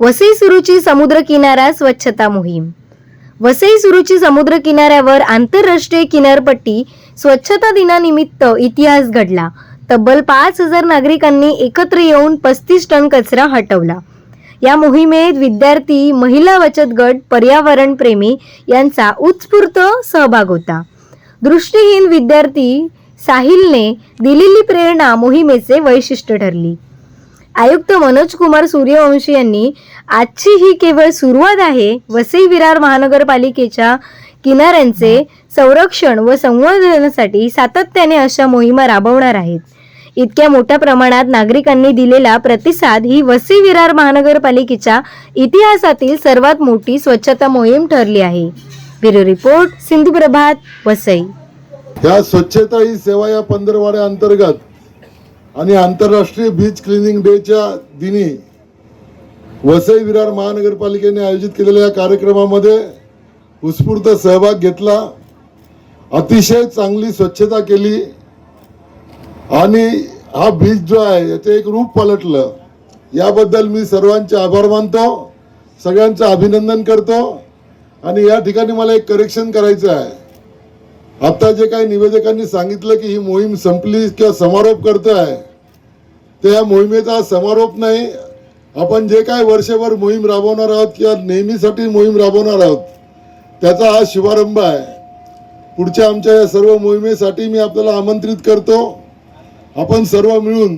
वसई सुरुची समुद्र किनारा स्वच्छता मोहीम. वसई सुरुची समुद्र किनाऱ्यावर आंतरराष्ट्रीय किनारपट्टी स्वच्छता दिनानिमित्त इतिहास घडला. तब्बल पाच हजार नागरिकांनी एकत्र येऊन पस्तीस टन कचरा हटवला. या मोहिमेत विद्यार्थी महिला बचत गट पर्यावरण प्रेमी यांचा उत्स्फूर्त सहभाग होता. दृष्टीहीन विद्यार्थी साहिलने दिलेली प्रेरणा मोहिमेचे वैशिष्ट्य ठरली. आयुक्त मनोज कुमार सूर्यवंशी यांनी आजची ही केवळ सुरुवात आहे वसई विरार महानगरपालिकेच्या किनाऱ्यांचे संरक्षण व संवर्धनासाठी सातत्याने अशा मोहिमा राबवणार आहेत. इतक्या मोठ्या प्रमाणात नागरिकांनी दिलेला प्रतिसाद ही वसई विरार महानगरपालिकेच्या इतिहासातील सर्वात मोठी स्वच्छता मोहीम ठरली आहे. Bureau report Sindhu Prabhat Vasai. या स्वच्छता ही सेवा या पंधरवाड्या अंतर्गत आणि आंतरराष्ट्रीय बीच क्लिनिंग डेच्या दिनी वसई विरार महानगरपालिकेने आयोजित केलेल्या या कार्यक्रमामध्ये उत्स्फूर्त सहभाग घेतला अतिशय चांगली स्वच्छता केली आणि हा बीच जो आहे याचं एक रूप पलटलं. याबद्दल मी सर्वांचे आभार मानतो सगळ्यांचं अभिनंदन करतो आणि या ठिकाणी मला एक करेक्शन करायचं आहे. आता जे काही निवेदकांनी सांगितलं की ही मोहीम संपली किंवा समारोप करतोय तर या मोहिमेचा समारोप नाही. आपण जे काय वर्षभर मोहीम राबवणार आहोत किंवा नेहमीसाठी मोहीम राबवणार आहोत त्याचा हा शुभारंभ आहे. पुढच्या आमच्या या सर्व मोहिमेसाठी मी आपल्याला आमंत्रित करतो. आपण सर्व मिळून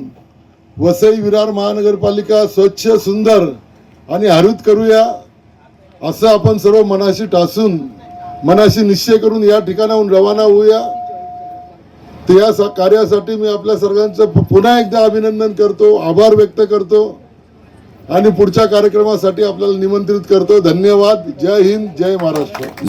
वसई विरार महानगरपालिका स्वच्छ सुंदर आणि हरित करूया असं आपण सर्व मनाशी टासून मनाशी निश्चय करून या ठिकाणाहून रवाना होऊया. तर या सा- कार्यासाठी मी आपल्या सर्वांचं पुन्हा एकदा अभिनंदन करतो आभार व्यक्त करतो आणि पुढच्या कार्यक्रमासाठी आपल्याला निमंत्रित करतो. धन्यवाद. जय हिंद जय महाराष्ट्र.